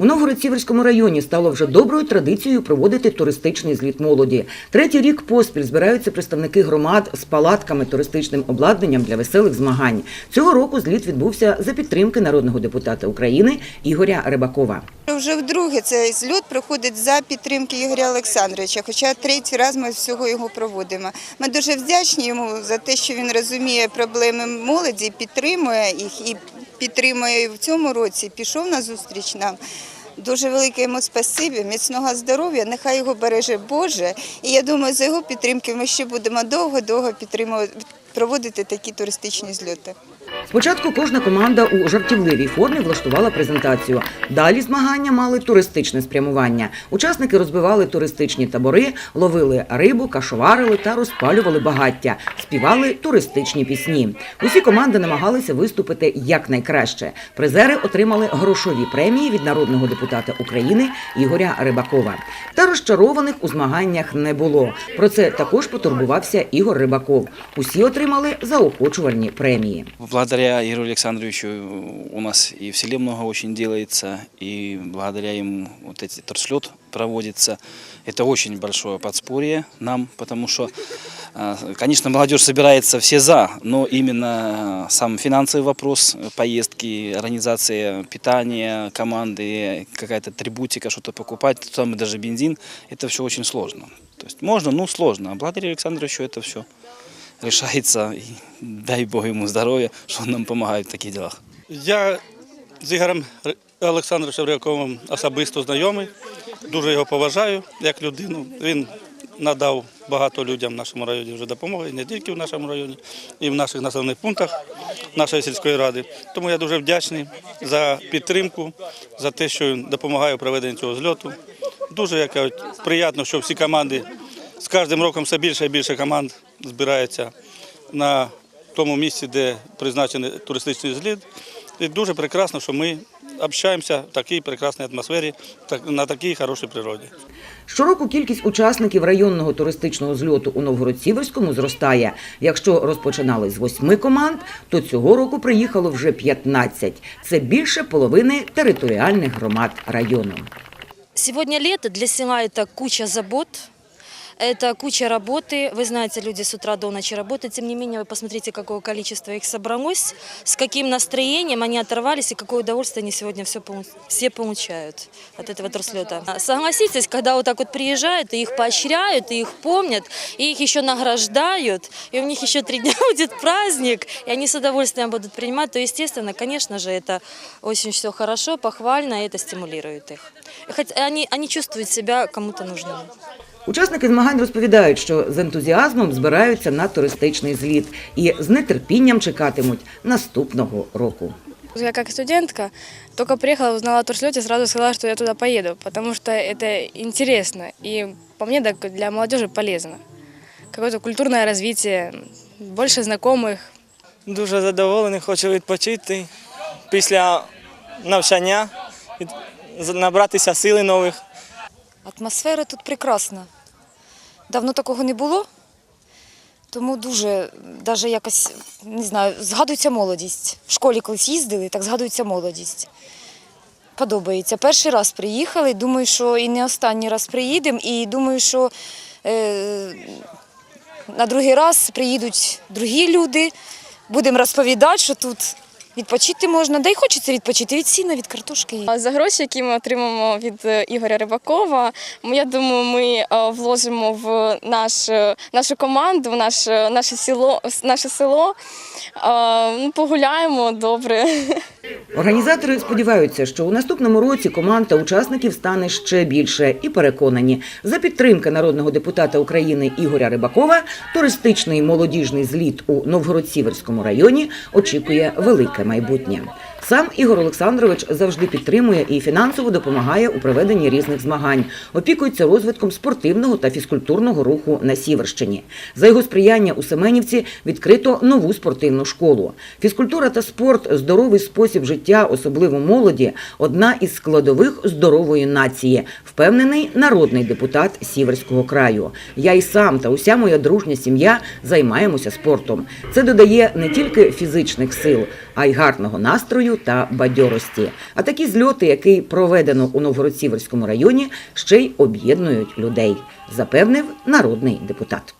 У Новгород-Сіверському районі стало вже доброю традицією проводити туристичний зліт молоді. Третій рік поспіль збираються представники громад з палатками, туристичним обладнанням для веселих змагань. Цього року зліт відбувся за підтримки народного депутата України Ігоря Рибакова. Вже вдруге цей зльот проходить за підтримки Ігоря Олександровича, хоча третій раз ми всього його проводимо. Ми дуже вдячні йому за те, що він розуміє проблеми молоді, підтримує їх і підтримує в цьому році. Пішов на зустріч нам. Дуже велике йому спасибі, міцного здоров'я, нехай його береже Боже. І я думаю, за його підтримки ми ще будемо довго-довго підтримувати, проводити такі туристичні зльоти. Спочатку кожна команда у жартівливій формі влаштувала презентацію. Далі змагання мали туристичне спрямування. Учасники розбивали туристичні табори, ловили рибу, кашоварили та розпалювали багаття, співали туристичні пісні. Усі команди намагалися виступити якнайкраще. Призери отримали грошові премії від народного депутата України Ігоря Рибакова. Та розчарованих у змаганнях не було. Про це також потурбувався Ігор Рибаков. Усі отримали заохочувальні премії. Благодаря Игорю Александровичу у нас и в селе много очень делается, и благодаря ему вот эти торслет проводится. Это очень большое подспорье нам, потому что, э, конечно, молодежь собирается все за, но именно сам финансовый вопрос, поездки, организация питания команды, какая-то атрибутика, что-то покупать, тот самый даже бензин, это все очень сложно. То есть можно, но сложно. А благодаря Александровичу это все решается. И дай Бог ему здоровья, что он нам помогает в таких делах. Я з Ігорем Олександровичем Ряковим особисто знайомий, дуже його поважаю як людину. Він надав багато людям в нашому районі вже допомоги, не тільки в нашому районі, і в наших населених пунктах нашої сільської ради. Тому я дуже вдячний за підтримку, за те, що він допомагає у проведенні цього зльоту. Дуже як приємно, що всі команди з кожним роком все більше і більше команд збирається на тому місці, де призначений туристичний зліт. І дуже прекрасно, що ми общаємося в такій прекрасній атмосфері, так- на такій хорошій природі. Щороку кількість учасників районного туристичного зльоту у Новгород-Сіверському зростає. Якщо розпочинали з восьми команд, то цього року приїхало вже 15. Це більше половини територіальних громад району. Сегодня лето, для села это куча забот, это куча работы. Вы знаете, люди с утра до ночи работают. Тем не менее, вы посмотрите, какое количество их собралось, с каким настроением они оторвались и какое удовольствие они сегодня все, все получают от этого труслета. Согласитесь, когда вот так вот приезжают, и их поощряют, и их помнят, и их еще награждают, и у них еще три дня будет праздник, и они с удовольствием будут принимать, то, естественно, конечно же, это очень все хорошо, похвально, и это стимулирует их. Хоть они, они чувствуют себя кому-то нужными. Учасники змагань розповідають, що з ентузіазмом збираються на туристичний зліт і з нетерпінням чекатимуть наступного року. Я как студентка только приехала, узнала о турслете, сразу сказала, что я туда поеду, потому что это интересно и по мне так для молодежи полезно. Какое-то культурное развитие, больше знакомых, Дуже задоволений, хочу відпочити після навчання, набратися сили нових. Атмосфера тут прекрасна. Давно такого не було, тому дуже, навіть якось, не знаю, згадується молодість. В школі колись їздили, так згадується молодість. Подобається. Перший раз приїхали, думаю, що і не останній раз приїдемо, і думаю, що е, на другий раз приїдуть другі люди, будемо розповідати, що тут відпочити можна, да й хочеться відпочити від сіна, від картошки. За гроші, які ми отримаємо від е, Ігоря Рибакова, ми, я думаю, ми е, вложимо в наш, е, нашу команду, в наш, наше село, наше село. Ну, Погуляємо добре. Організатори сподіваються, що у наступному році команд та учасників стане ще більше і переконані, за підтримки народного депутата України Ігоря Рибакова туристичний молодіжний зліт у Новгород-Сіверському районі очікує велике майбутнє. Сам Ігор Олександрович завжди підтримує і фінансово допомагає у проведенні різних змагань, опікується розвитком спортивного та фізкультурного руху на Сіверщині. За його сприяння у Семенівці відкрито нову спортивну школу. Фізкультура та спорт, здоровий спосіб життя, особливо молоді, одна із складових здорової нації, впевнений народний депутат Сіверського краю. Я і сам та уся моя дружня сім'я займаємося спортом. Це додає не тільки фізичних сил, а й гарного настрою та бадьорості. А такі зльоти, які проведено у Новгород-Сіверському районі, ще й об'єднують людей, запевнив народний депутат.